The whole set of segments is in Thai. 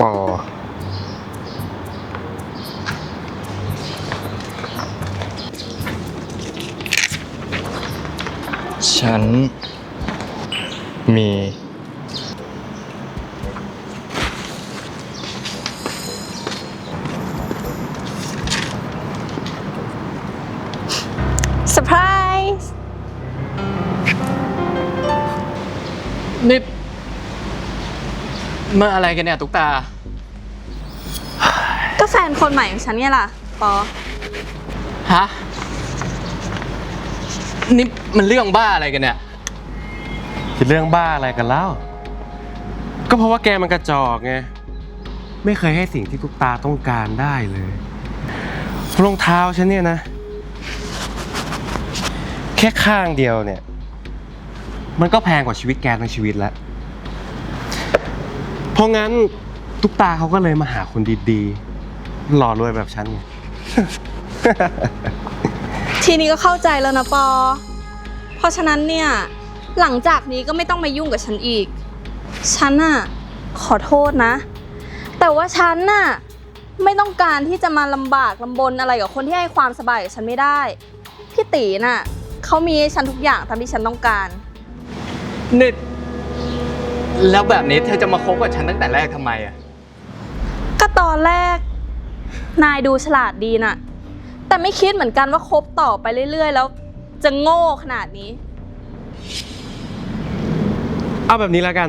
ปอ ฉัน มาอะไรกันเนี่ยตุ๊กตา ก็แฟนคนใหม่ของฉันไงล่ะ ปอ ฮะ นี่มันเรื่องบ้าอะไรกันเนี่ยจะเรื่องบ้าอะไรกันแล้ว ก็เพราะว่าแกมันกระจอกไง ไม่เคยให้สิ่งที่ทุกตาต้องการได้เลยรองเท้าฉันเนี่ยนะ แค่ข้างเดียวเนี่ย มันก็แพงกว่าชีวิตแกทั้งชีวิตแล้วเพ ราะงั้นทุกตาเขาก็เลยมาหาคนดีๆ หล่อรวยแบบฉันไง ทีนี้ก็เข้าใจแล้วนะปอ เพราะฉะนั้นเนี่ย หลังจากนี้ก็ไม่ต้องมายุ่งกับฉันอีก ฉันน่ะขอโทษนะ แต่ว่าฉันน่ะไม่ต้องการที่จะมาลำบากลำบนอะไรกับคนที่ให้ความสบายกับฉันไม่ได้ พี่ตีน่ะเขามีให้ฉันทุกอย่างตามที่ฉันต้องการ นี่ แล้วแบบนี้เธอจะมาคบกับฉันตั้งแต่แรกทำไมอะก็ตอนแรก นายดูฉลาดดีน่ะ แต่ไม่คิดเหมือนกันว่าคบต่อไปเรื่อย ๆ แล้ว จะโง่ขนาดนี้ เอาแบบนี้แล้วกัน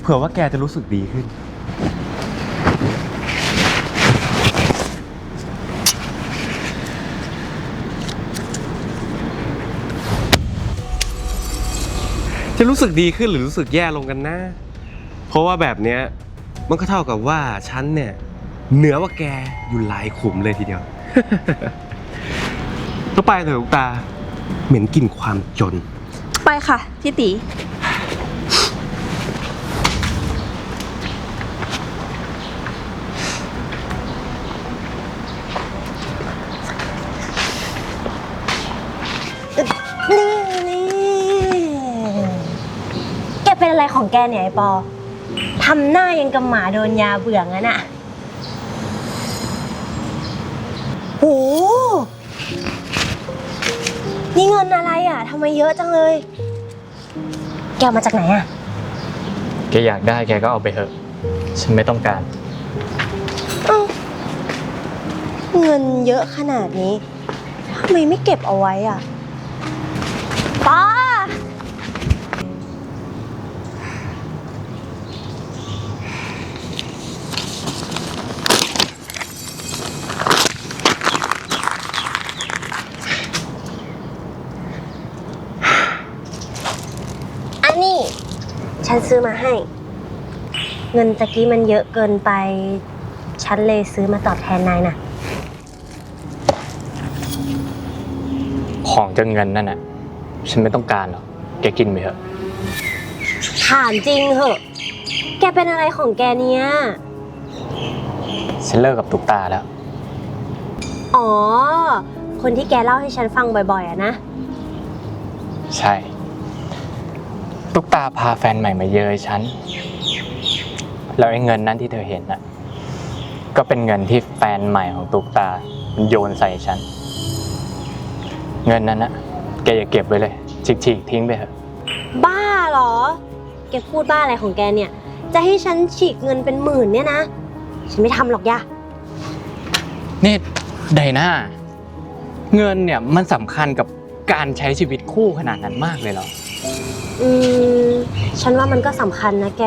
เผื่อว่าแกจะรู้สึกดีขึ้น รู้สึกดีขึ้นหรือรู้สึกแย่ลงกันนะ เพราะว่าแบบเนี้ยมันก็เท่ากับว่าฉันเนี่ยเหนือกว่าแกอยู่หลายขุมเลยทีเดียว ก็ไปเถอะลูกตา เหม็นกลิ่นความจน ไปค่ะพี่ตี เป็นอะไรของแกเนี่ยไอปอทำหน้ายังกับหมาโดนยาเบื่องั้นอะโหนี่เงินอะไรอะทำไมเยอะจังเลย แกเอามาจากไหนอะแกอยากได้แกก็เอาไปเถอะ ฉันไม่ต้องการ เอ้าเงินเยอะขนาดนี้ทำไมไม่เก็บเอาไว้อะป้าอันนี้ ฉันซื้อมาให้ เงินตะกี้มันเยอะเกินไป ฉันเลยซื้อมาตอบแทนนายน่ะของจะเงินนั่นน่ะ ฉันไม่ต้องการหรอกแกกินไปเถอะ ถามจริงเหอะ แกเป็นอะไรของแกเนี่ย ฉันเลิกกับตุ๊กตาแล้ว อ๋อ คนที่แกเล่าให้ฉันฟังบ่อยๆอะนะ ใช่ ตุ๊กตาพาแฟนใหม่มาเยยฉัน แล้วไอ้เงินนั้นที่เธอเห็นน่ะ ก็เป็นเงินที่แฟนใหม่ของตุ๊กตามันโยนใส่ฉัน เงินนั้นน่ะ แกอย่าเก็บไว้เลยฉีกๆทิ้งไปเถอะ บ้าเหรอ แกพูดบ้าอะไรของแกเนี่ย จะให้ฉันฉีกเงินเป็นหมื่นเนี่ยนะ ฉันไม่ทำหรอกย่านี่ไดนาเงินเนี่ยมันสำคัญกับการใช้ชีวิตคู่ขนาดนั้นมากเลยเหรอ อืมฉันว่ามันก็สำคัญนะแก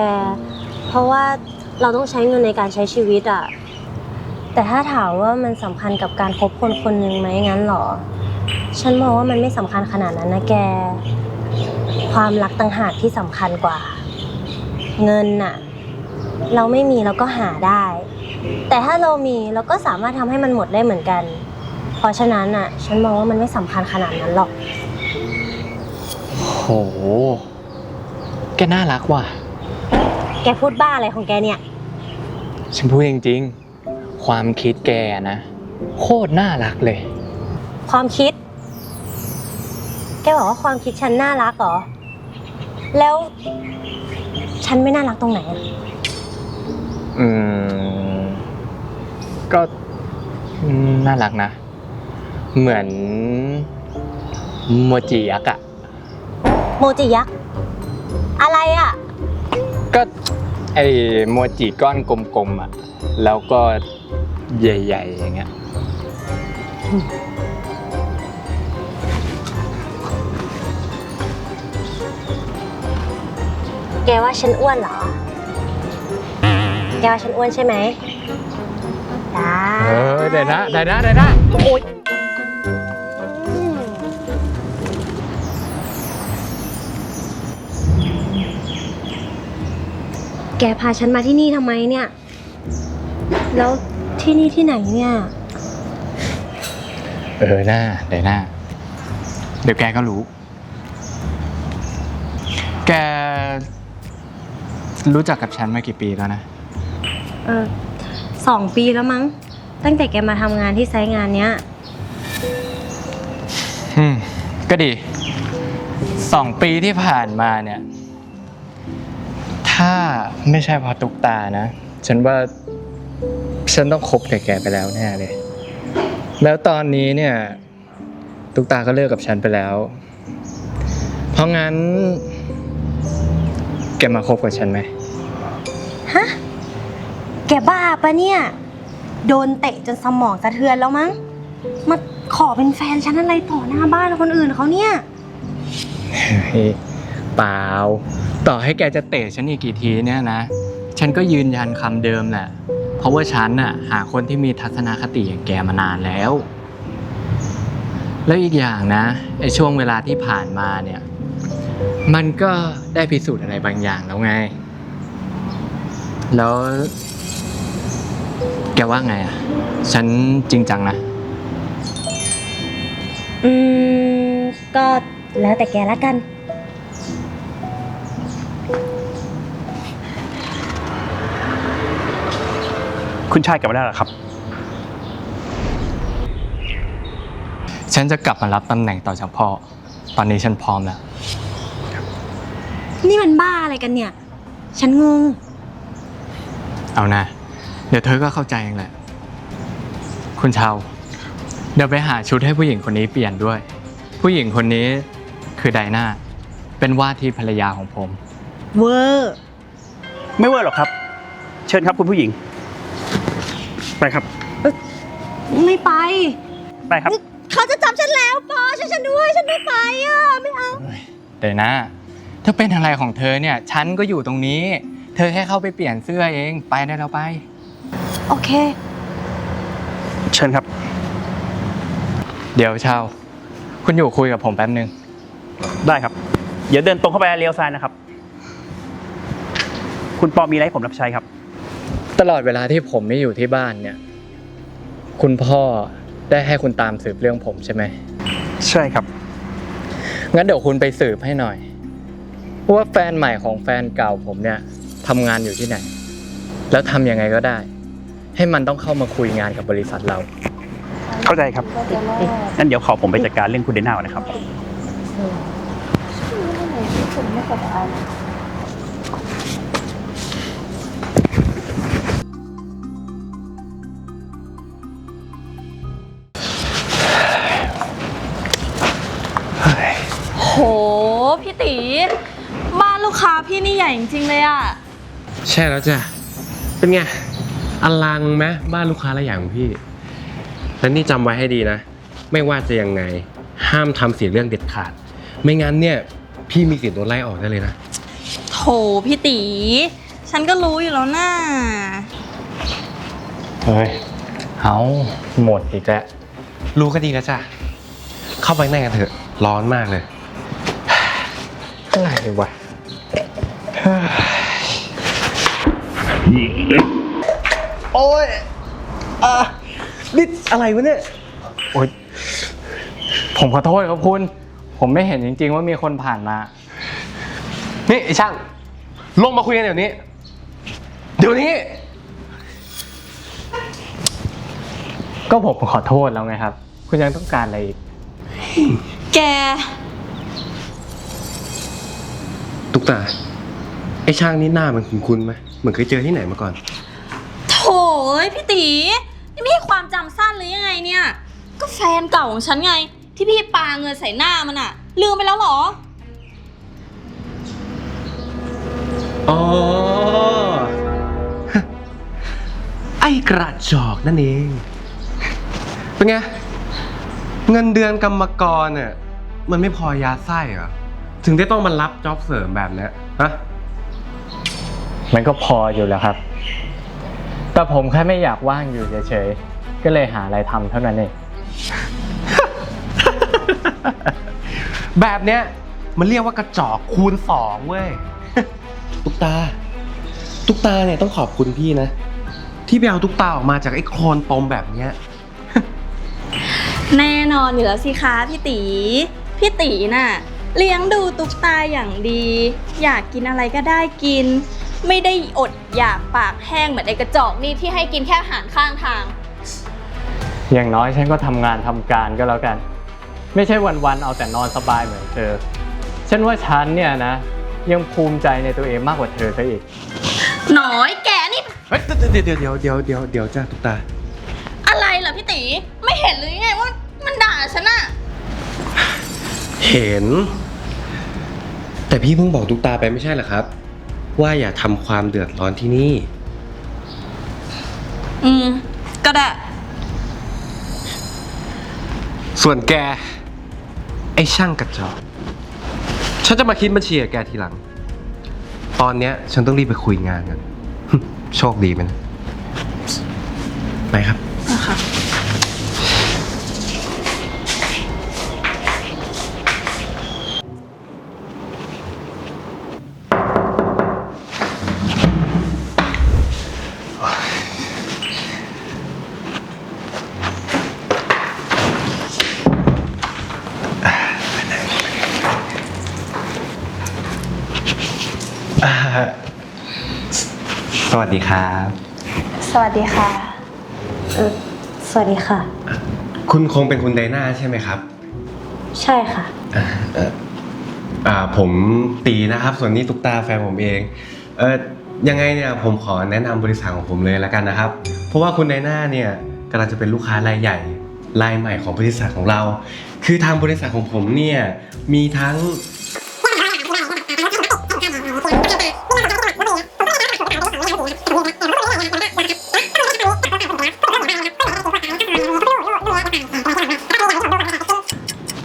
เพราะว่าเราต้องใช้เงินในการใช้ชีวิตอะแต่ถ้าถามว่ามันสำคัญกับการคบคนคนหนึ่งไหมงั้นเหรอ ฉันมองว่ามันไม่สำคัญขนาดนั้นนะแก ความรักต่างหากที่สำคัญกว่า เงินน่ะ เราไม่มีเราก็หาได้ แต่ถ้าเรามีเราก็สามารถทำให้มันหมดได้เหมือนกัน เพราะฉะนั้นน่ะ ฉันมองว่ามันไม่สำคัญขนาดนั้นหรอก แกน่ารักว่ะ แกพูดบ้าอะไรของแกเนี่ย ฉันพูดจริงๆ ความคิดแกนะ โคตรน่ารักเลย ความคิด แกบอกว่าความคิดฉันน่ารักเหรอ แล้ว ฉันไม่น่ารักตรงไหนอะอืม ก็น่ารักนะ เหมือนโมจิยักษ์อะ โมจิยักษ์อะไรอะ ก็ไอโมจิก้อนกลมๆอะแล้วก็ใหญ่ๆอย่างเงี้ย แกว่าฉันอ้วนเหรอ แกว่าฉันอ้วนใช่ไหมได้ เออเดี๋ยวนะเดี๋ยวนะเดี๋ยวนะโอ๊ย แกพาฉันมาที่นี่ทำไมเนี่ย แล้วที่นี่ที่ไหนเนี่ย เออหน้าเดี๋ยวหน้า เดี๋ยวแกก็รู้ แก รู้จักกับฉันมากี่ปีแล้วนะ เออสองปีแล้วมั้ง ตั้งแต่แกมาทำงานที่ไซต์งานเนี้ย อืม ก็ดี สองปีที่ผ่านมาเนี่ย ถ้าไม่ใช่เพอตุกตานะ ฉันว่าฉันต้องคบกับแกไปแล้วแน่เลย แล้วตอนนี้เนี่ย ตุกตาก็เลิกกับฉันไปแล้ว เพราะงั้น แกมาคบกับฉันไหม ฮะ แกบ้าปะเนี่ย โดนเตะจนสมองสะเทือนแล้วมั้ง มาขอเป็นแฟนฉันอะไรต่อหน้าบ้านคนอื่นเขาเนี่ย เฮ้ยเปล่า ต่อให้แกจะเตะฉันอีกกี่ทีเนี่ยนะ ฉันก็ยืนยันคำเดิมแหละ เพราะว่าฉันน่ะหาคนที่มีทัศนคติอย่างแกมานานแล้ว แล้วอีกอย่างนะไอช่วงเวลาที่ผ่านมาเนี่ย มันก็ได้พิสูจน์อะไรบางอย่างแล้วไง แล้ว แกว่าไงอะ ฉันจริงจังนะ อืม ก็แล้วแต่แกละกัน คุณชายกลับมาได้แล้วครับ ฉันจะกลับมารับตำแหน่งต่อจากพ่อ ตอนนี้ฉันพร้อมแล้ว นี่มันบ้าอะไรกันเนี่ย ฉันงง เอานะ เดี๋ยวเธอก็เข้าใจเองแหละ คุณเชาวเดี๋ยวไปหาชุดให้ผู้หญิงคนนี้เปลี่ยนด้วย ผู้หญิงคนนี้คือไดนาเป็นว่าที่ภรรยาของผม เวอร์ ไม่เวอร์หรอกครับ เชิญครับคุณผู้หญิง ไปครับ ไม่ไป ไปครับ เขาจะจับฉันแล้วปอช่วยฉันด้วยฉันไม่ไปอะไม่เอาไดนาเธอเป็นอะไรของเธอเนี่ย ฉันก็อยู่ตรงนี้ เธอแค่เข้าไปเปลี่ยนเสื้อเองไปได้แล้วไป โอเค เชิญครับ เดี๋ยวเชาวคุณอยู่คุยกับผมแป๊บนึง ได้ครับ เดี๋ยวเดินตรงเข้าไปเลี้ยวซ้ายนะครับ คุณปอมีอะไรให้ผมรับใช้ครับ ตลอดเวลาที่ผมไม่อยู่ที่บ้านเนี่ย คุณพ่อได้ให้คุณตามสืบเรื่องผมใช่ไหม ใช่ครับ งั้นเดี๋ยวคุณไปสืบให้หน่อย ว่าแฟนใหม่ของแฟนเก่าผมเนี่ยทำงานอยู่ที่ไหน แล้วทำยังไงก็ได้ ให้มันต้องเข้ามาคุยงานกับบริษัทเรา เข้าใจครับ งั้นเดี๋ยวขอผมไปจัดการเรื่องคุณเดน่าก่อนนะครับโห พี่ตี บ้านลูกค้าพี่นี่ใหญ่จริงๆเลยอะใช่แล้วจ้ะ เป็นไง อลังไหมบ้านลูกค้าละอย่างของพี่ แล้วนี่จำไว้ให้ดีนะ ไม่ว่าจะยังไง ห้ามทำเสียเรื่องเด็ดขาด ไม่งั้นเนี่ย พี่มีสิทธิ์โดนไล่ออกได้เลยนะ โถพี่ตี ฉันก็รู้อยู่แล้วน่าเฮ้ย เอาหมดอีกแล้วรู้ก็ดีแล้วจ้ะ เข้าไปในกันเถอะ ร้อนมากเลย อะไรวะโอ้ยอะนี่อะไรวะเนี่ย โอ๊ยผมขอโทษครับคุณ ผมไม่เห็นจริง ๆ ว่ามีคนผ่านมา นี่ไอ้ช่าง ลงมาคุยกันเดี๋ยวนี้ เดี๋ยวนี้ ก็ผมขอโทษแล้วไงครับ คุณยังต้องการอะไรอีก แก ตุ๊กตา ไอ้ช่างนี่หน้ามันคุ้นๆไหมเหมือนเคยเจอที่ไหนมาก่อนยพี่ตีนี่ไม่ใช่ความจำสั้นหรือยังไงเนี่ย ก็แฟนเก่าของฉันไง ที่พี่ปาเงินใส่หน้ามันอะลืมไปแล้วเหรอ อ๋อ ไอ้กระจอกนั่นเอง เป็นไง เงินเดือนกรรมกรเนี่ยมันไม่พอยาไส้เหรอ ถึงได้ต้องมารับจ็อบเสริมแบบเนี้ยฮะมันก็พออยู่แล้วครับ แต่ผมแค่ไม่อยากว่างอยู่เฉยๆ ก็เลยหาอะไรทำเท่านั้นเอง แบบเนี้ยมันเรียกว่ากระจอกคูณสองเว้ย ตุ๊กตา ตุ๊กตาเนี่ยต้องขอบคุณพี่นะ ที่ไปเอาตุ๊กตาออกมาจากไอ้โคลนตมแบบเนี้ย แน่นอนอยู่แล้วสิคะพี่ตี พี่ตีน่ะ เลี้ยงดูตุ๊กตาอย่างดี อยากกินอะไรก็ได้กิน ไม่ได้อดอยากปากแห้งเหมือนไอ้กระจอกนี่ที่ให้กินแค่อาหารข้างทาง อย่างน้อยฉันก็ทำงานทำการก็แล้วกัน ไม่ใช่วันๆเอาแต่นอนสบายเหมือนเธอ ฉันว่าฉันเนี่ยนะ ยังภูมิใจในตัวเองมากกว่าเธอซะอีก หน้อยแกนี่เฮ้ยเดี๋ยวเดี๋ยวเดี๋ยวเดี๋ยวเดี๋ยวเดี๋ยวจ้าตุ๊กตา อะไรล่ะพี่ตีไม่เห็นหรือยังไงว่ามันด่า เห็น แต่พี่เพิ่งบอกตุ๊กตาไปไม่ใช่เหรอครับ ว่าอย่าทำความเดือดร้อนที่นี่ อืม ก็ได้ ส่วนแก ไอ้ช่างกระจอกฉันจะมาคิดบัญชีกับแกทีหลัง ตอนเนี้ย ฉันต้องรีบไปคุยงานกัน โชคดีไหมนะไปครับสวั ดีครับ สวัสดีค่ะ เออสวัสดีค่ะ คุณคงเป็นคุณไดนาใช่ไหมครับใช่ค่ะ อ่าเอ่ออ่าผมตีนะครับ ส่วนนี้ตุ๊กตาแฟนผมเองเออยังไงเนี่ยผมขอแนะนำบริษัทของผมเลยแล้วกันนะครับ เพราะว่าคุณไดนาเนี่ยกำลังจะเป็นลูกค้ารายใหญ่รายใหม่ของบริษัทของเรา คือทางบริษัทของผมเนี่ยมีทั้ง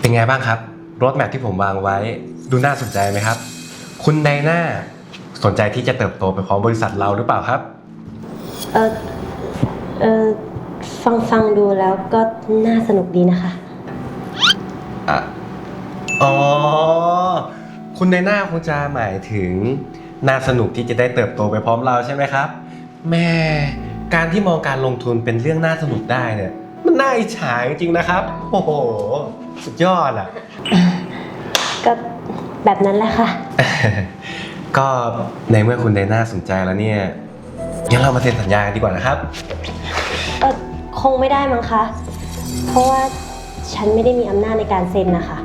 เป็นไงบ้างครับรถแมพที่ผมวางไว้ดูน่าสนใจไหมครับ คุณไดนาสนใจที่จะเติบโตไปพร้อมบริษัทเราหรือเปล่าครับ เออเออฟังฟังดูแล้วก็น่าสนุกดีนะคะ อะอ๋อ คุณในหน้าคงจะหมายถึงน่าสนุกที่จะได้เติบโตไปพร้อมเราใช่ไหมครับแม่การที่มองการลงทุนเป็นเรื่องน่าสนุกได้เนี่ย มันน่าอิจฉาจริงๆนะครับ โอ้โห สุดยอดอะ ก็แบบนั้นแหละค่ะ ก็ในเมื่อคุณไดน่าสนใจแล้วเนี่ยงั้นเรามาเซ็นสัญญากันดีกว่านะครับ เออคงไม่ได้มั้งคะ เพราะว่าฉันไม่ได้มีอำนาจในการเซ็นนะคะ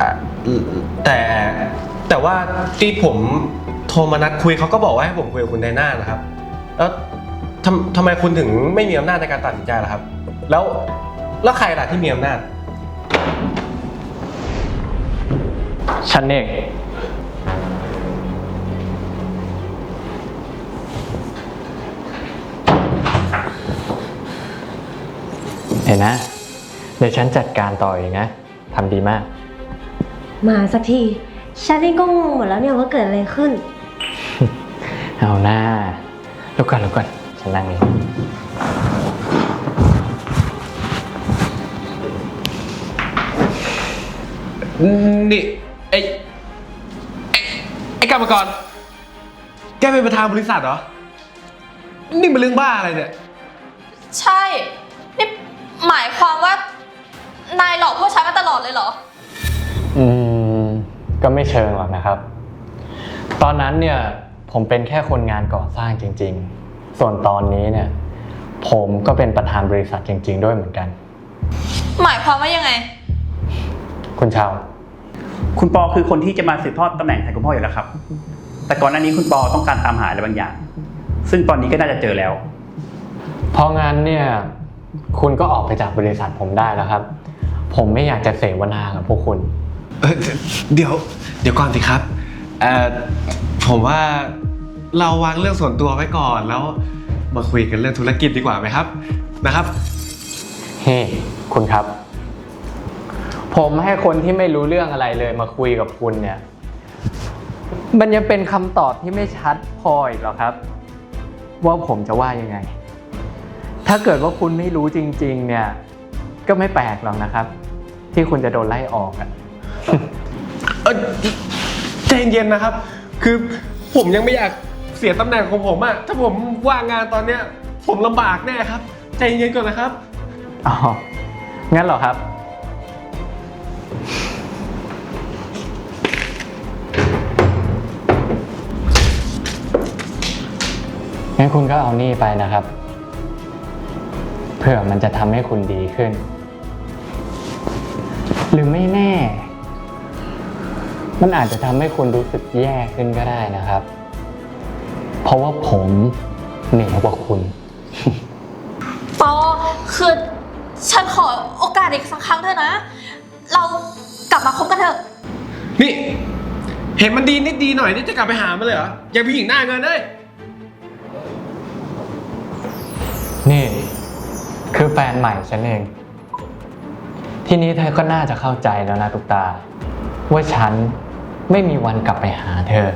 อะแต่แต่ว่าที่ผมโทรมานัดคุยเขาก็บอกว่าให้ผมคุยกับคุณไดน่านะครับ แล้วทำทำไมคุณถึงไม่มีอำนาจในการตัดสินใจล่ะครับ แล้วแล้วใครล่ะที่มีอำนาจ ฉันเอง เห็นนะ เดี๋ยวฉันจัดการต่อเองนะทำดีมาก มาสักทีฉันเองก็งงหมดแล้วเนี่ยว่าเกิดอะไรขึ้น เอาหน้าลุกก่อนลุกก่อนฉันนั่งนี่ นี่ไอ้ไอ้ไอ้กรรมกร แกเป็นประธานบริษัทเหรอ นี่มันเรื่องบ้าอะไรเนี่ย ใช่ นี่หมายความว่า นายหลอกพวกฉันมาตลอดเลยเหรอ อืม ก็ไม่เชิงหรอกนะครับ ตอนนั้นเนี่ย ผมเป็นแค่คนงานก่อสร้างจริง ๆ ส่วนตอนนี้เนี่ย ผมก็เป็นประธานบริษัทจริง ๆ ด้วยเหมือนกัน หมายความว่ายังไง คุณชาว คุณปอคือคนที่จะมาสืบทอดตำแหน่งแทนคุณพ่ออยู่แล้วครับ แต่ก่อนหน้านี้คุณปอต้องการตามหาอะไรบางอย่าง ซึ่งตอนนี้ก็น่าจะเจอแล้ว เพราะงั้นเนี่ย คุณก็ออกไปจากบริษัทผมได้แล้วครับ ผมไม่อยากจะเสวนากับพวกคุณ เอ่อเดี๋ยว เดี๋ยวก่อนสิครับเอ่อผมว่าเราวางเรื่องส่วนตัวไว้ก่อนแล้วมาคุยกันเรื่องธุรกิจดีกว่าไหมครับนะครับ เฮ้ คุณครับ ผมให้คนที่ไม่รู้เรื่องอะไรเลยมาคุยกับคุณเนี่ย มันยังเป็นคำตอบที่ไม่ชัดพออีกเหรอครับ ว่าผมจะว่ายังไง ถ้าเกิดว่าคุณไม่รู้จริง ๆ เนี่ย ก็ไม่แปลกหรอกนะครับ ที่คุณจะโดนไล่ออกอะเออใจเย็นๆนะครับ คือผมยังไม่อยากเสียตำแหน่งของผมอะถ้าผมว่างงานตอนเนี้ย ผมลำบากแน่ครับ ใจเย็นก่อนนะครับอ๋องั้นเหรอครับ งั้นคุณก็เอานี่ไปนะครับ เผื่อมันจะทำให้คุณดีขึ้น หรือไม่แน่ มันอาจจะทำให้คุณรู้สึกแย่ขึ้นก็ได้นะครับ เพราะว่าผมเหนือกว่าคุณ ปอคือฉันขอโอกาสอีกสักครั้งเถอะนะ เรากลับมาคบกันเถอะ นี่ เห็นมันดีนิดดีหน่อยนี่จะกลับไปหามันเลยเหรอ อย่าผู้หญิงหน้าเงินเลย นี่ คือแฟนใหม่ฉันเอง ทีนี้เธอก็น่าจะเข้าใจแล้วนะตุกตา ว่าฉันไม่มีวันกลับไปหาเธอ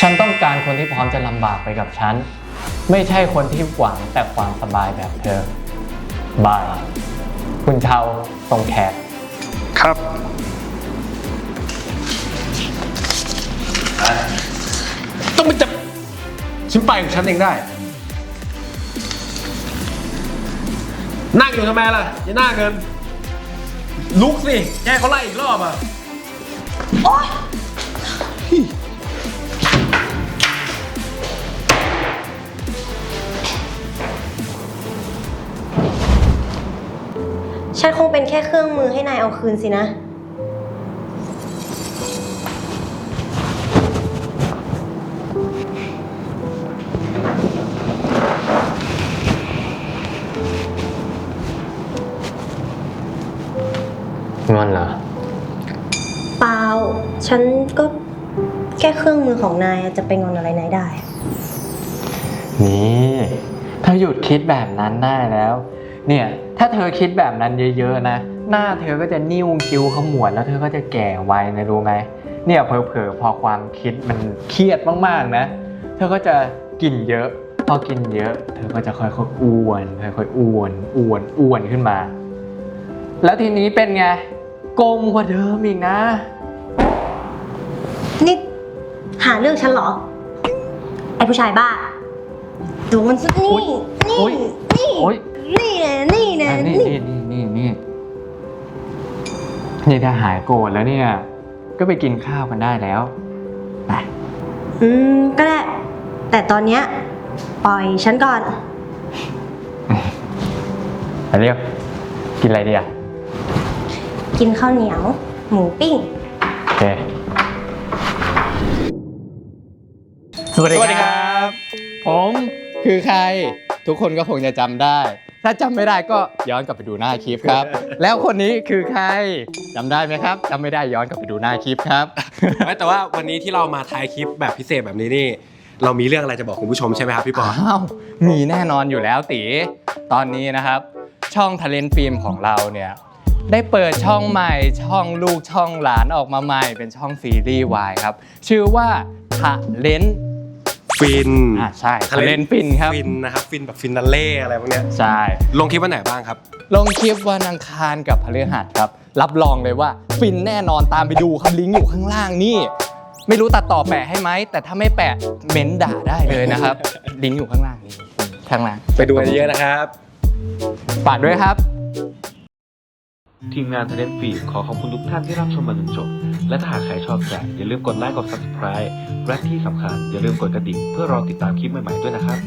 ฉันต้องการคนที่พร้อมจะลำบากไปกับฉัน ไม่ใช่คนที่หวังแต่ความสบายแบบเธอบาย คุณเชาตรงแขก ครับ ต้องไปจับฉันไปของฉันเองได้ นั่งอยู่ทำไมล่ะอย่าหน้าเงิน ลุกสิแกเขาไล่อีกรอบอะโอ๊ยฉันคงเป็นแค่เครื่องมือให้นายเอาคืนสินะ งอนเหรอ เปล่า ฉันก็แค่เครื่องมือของนายอะจะไปงอนอะไรนายได้ นี่ ถ้าหยุดคิดแบบนั้นได้แล้ว เนี่ย ถ้าเธอคิดแบบนั้นเยอะๆนะ หน้าเธอก็จะนิ้วคิ้วขมวดแล้วเธอก็จะแก่ไวนะรู้ไหม เนี่ยเผลอๆพอความคิดมันเครียดมากๆนะ เธอก็จะกินเยอะ พอกินเยอะ เธอก็จะค่อยๆอ้วน ค่อยๆอ้วน อ้วน อ้วนขึ้นมา แล้วทีนี้เป็นไง กลมกว่าเดิมอีกนะ นี่ หาเรื่องฉันเหรอ ไอ้ผู้ชายบ้าโดนสักนี่ โอ๊ยนี่ โอ๊ยนี่นี่แน่นี่แน่อะนี่นี่นี่นี่นี่นี่นี่ถ้าหายโกรธแล้วเนี่ย ก็ไปกินข้าวกันได้แล้วไปอืม ก็ได้ แต่ตอนเนี้ยปล่อยฉันก่อน ไปเรียกกินอะไรดีอะ กินข้าวเหนียว หมูปิ้ง โอเค สวัสดีครับ ผมคือใคร ทุกคนก็คงจะจำได้ ถ้าจำไม่ได้ก็ย้อนกลับไปดูหน้าคลิปครับ แล้วคนนี้คือใครจำได้ไหมครับจำไม่ได้ย้อนกลับไปดูหน้าคลิปครับ ไม่แต่ว่าวันนี้ที่เรามาถ่ายคลิปแบบพิเศษแบบนี้นี่ เรามีเรื่องอะไรจะบอกคุณผู้ชมใช่ไหมครับพี่ปอ อ้าวมีแน่นอนอยู่แล้วตี ตอนนี้นะครับ ช่องทะเลนฟิล์มของเราเนี่ย ได้เปิดช่องใหม่ช่องลูกช่องหลานออกมาใหม่ เป็นช่องซีรีส์วายครับ ชื่อว่าทะเลนฟินอ่าใช่ทะเลนฟินครับฟินนะครับฟินแบบฟินนัลเล่อะไรพวกเนี้ยใช่ลงคลิปวันไหนบ้างครับ ลงคลิปวันอังคารกับพฤหัสครับ รับรองเลยว่าฟินแน่นอนตามไปดูครับลิงก์อยู่ข้างล่างนี่ไม่รู้ตัดต่อแปะให้ไหมแต่ถ้าไม่แปะเม้นด่าได้เลยนะครับ ลิงก์อยู่ข้างล่างนี่ข้างล่างไปดูกันเยอะนะครับฝากด้วยครับ ทีมงาน Talent Feed ขอขอบคุณทุกท่านที่รับชมมาจนจบ และถ้าหากใครชอบใจอย่าลืมกดไลค์กด Subscribe และที่สำคัญอย่าลืมกดกระดิ่งเพื่อรอติดตามคลิปใหม่ๆด้วยนะครับ